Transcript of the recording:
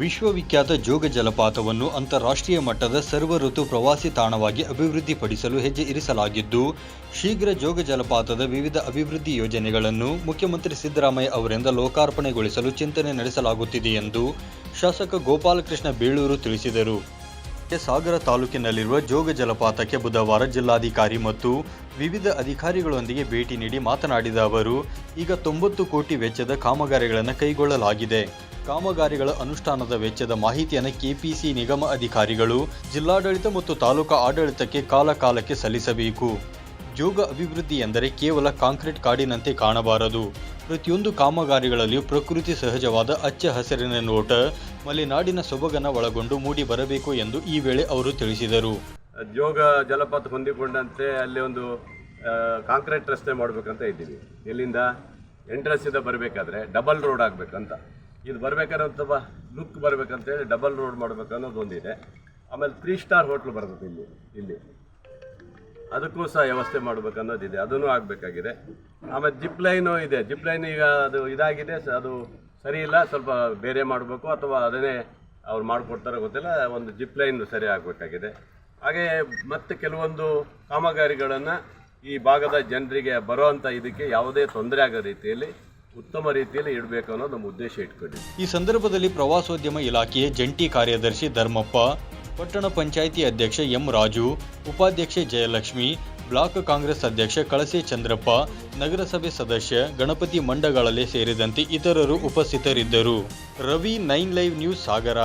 ವಿಶ್ವವಿಖ್ಯಾತ ಜೋಗ ಜಲಪಾತವನ್ನು ಅಂತಾರಾಷ್ಟ್ರೀಯ ಮಟ್ಟದ ಸರ್ವ ಋತು ಪ್ರವಾಸಿ ತಾಣವಾಗಿ ಅಭಿವೃದ್ಧಿಪಡಿಸಲು ಹೆಜ್ಜೆ ಇರಿಸಲಾಗಿದ್ದು, ಶೀಘ್ರ ಜೋಗ ಜಲಪಾತದ ವಿವಿಧ ಅಭಿವೃದ್ಧಿ ಯೋಜನೆಗಳನ್ನು ಮುಖ್ಯಮಂತ್ರಿ ಸಿದ್ದರಾಮಯ್ಯ ಅವರಿಂದ ಲೋಕಾರ್ಪಣೆಗೊಳಿಸಲು ಚಿಂತನೆ ನಡೆಸಲಾಗುತ್ತಿದೆ ಎಂದು ಶಾಸಕ ಗೋಪಾಲಕೃಷ್ಣ ಬೇಳೂರು ತಿಳಿಸಿದರು. ಸಾಗರ ತಾಲೂಕಿನಲ್ಲಿರುವ ಜೋಗ ಜಲಪಾತಕ್ಕೆ ಬುಧವಾರ ಜಿಲ್ಲಾಧಿಕಾರಿ ಮತ್ತು ವಿವಿಧ ಅಧಿಕಾರಿಗಳೊಂದಿಗೆ ಭೇಟಿ ನೀಡಿ ಮಾತನಾಡಿದ ಅವರು, ಈಗ ತೊಂಬತ್ತು ಕೋಟಿ ವೆಚ್ಚದ ಕಾಮಗಾರಿಗಳನ್ನು ಕೈಗೊಳ್ಳಲಾಗಿದೆ. ಕಾಮಗಾರಿಗಳ ಅನುಷ್ಠಾನದ ವೆಚ್ಚದ ಮಾಹಿತಿಯನ್ನು ಕೆಪಿಸಿ ನಿಗಮ ಅಧಿಕಾರಿಗಳು ಜಿಲ್ಲಾಡಳಿತ ಮತ್ತು ತಾಲೂಕಾ ಆಡಳಿತಕ್ಕೆ ಕಾಲಕಾಲಕ್ಕೆ ಸಲ್ಲಿಸಬೇಕು. ಜೋಗ ಅಭಿವೃದ್ಧಿ ಎಂದರೆ ಕೇವಲ ಕಾಂಕ್ರೀಟ್ ಕಾಡಿನಂತೆ ಕಾಣಬಾರದು. ಪ್ರತಿಯೊಂದು ಕಾಮಗಾರಿಗಳಲ್ಲಿಯೂ ಪ್ರಕೃತಿ ಸಹಜವಾದ ಅಚ್ಚ ಹಸಿರಿನ ನೋಟ ಮಲೆನಾಡಿನ ಸೊಬಗನ ಒಳಗೊಂಡು ಮೂಡಿ ಬರಬೇಕು ಎಂದು ಈ ವೇಳೆ ಅವರು ತಿಳಿಸಿದರು. ಜೋಗ ಜಲಪಾತ ಹೊಂದಿಕೊಂಡಂತೆ ಅಲ್ಲಿ ಒಂದು ಕಾಂಕ್ರೀಟ್ ರಸ್ತೆ ಮಾಡಬೇಕಂತ ಇದ್ದೀವಿ. ಎಲ್ಲಿಂದ ಎಂಟ್ರೆನ್ಸ್ ಇಂದ ಬರಬೇಕಾದ್ರೆ ಡಬಲ್ ರೋಡ್ ಆಗಬೇಕಂತ. ಇದು ಬರ್ಬೇಕಾದ್ರೆ ಒಂದು ಲುಕ್ ಬರಬೇಕಂತೇಳಿ ಡಬಲ್ ರೋಡ್ ಮಾಡಬೇಕು ಅನ್ನೋದು ಒಂದಿದೆ. ಆಮೇಲೆ ತ್ರೀ ಸ್ಟಾರ್ ಹೋಟ್ಲು ಬರ್ತದೆ ಇಲ್ಲಿ ಇಲ್ಲಿ. ಅದಕ್ಕೂ ಸಹ ವ್ಯವಸ್ಥೆ ಮಾಡಬೇಕು ಅನ್ನೋದಿದೆ. ಅದನ್ನು ಆಗಬೇಕಾಗಿದೆ. ಆಮೇಲೆ ಜಿಪ್ ಲೈನು ಇದೆ. ಜಿಪ್ ಲೈನ್ ಈಗ ಅದು ಇದಾಗಿದೆ. ಅದು ಸರಿ ಇಲ್ಲ. ಸ್ವಲ್ಪ ಬೇರೆ ಮಾಡಬೇಕು ಅಥವಾ ಅದನ್ನೇ ಅವ್ರು ಮಾಡಿಕೊಡ್ತಾರೋ ಗೊತ್ತಿಲ್ಲ. ಒಂದು ಜಿಪ್ ಲೈನ್ ಸರಿ ಆಗಬೇಕಾಗಿದೆ. ಹಾಗೆ ಮತ್ತು ಕೆಲವೊಂದು ಕಾಮಗಾರಿಗಳನ್ನು ಈ ಭಾಗದ ಜನರಿಗೆ ಬರೋವಂಥ ಇದಕ್ಕೆ ಯಾವುದೇ ತೊಂದರೆ ಆಗೋ ರೀತಿಯಲ್ಲಿ ಉತ್ತಮ ರೀತಿಯಲ್ಲಿ ಇಡಬೇಕು ಅನ್ನೋ ನಮ್ಮ ಉದ್ದೇಶ ಇಟ್ಕೊಂಡಿದ್ದೀವಿ. ಈ ಸಂದರ್ಭದಲ್ಲಿ ಪ್ರವಾಸೋದ್ಯಮ ಇಲಾಖೆಯ ಜಂಟಿ ಕಾರ್ಯದರ್ಶಿ ಧರ್ಮಪ್ಪ, ಪಟ್ಟಣ ಪಂಚಾಯಿತಿ ಅಧ್ಯಕ್ಷ ಎಂ ರಾಜು, ಉಪಾಧ್ಯಕ್ಷೆ ಜಯಲಕ್ಷ್ಮಿ, ಬ್ಲಾಕ್ ಕಾಂಗ್ರೆಸ್ ಅಧ್ಯಕ್ಷ ಕಳಸೆ ಚಂದ್ರಪ್ಪ, ನಗರಸಭೆ ಸದಸ್ಯ ಗಣಪತಿ ಮಂಡಗಳಲೆ ಸೇರಿದಂತೆ ಇತರರು ಉಪಸ್ಥಿತರಿದ್ದರು. Ravi nine live news Sagar.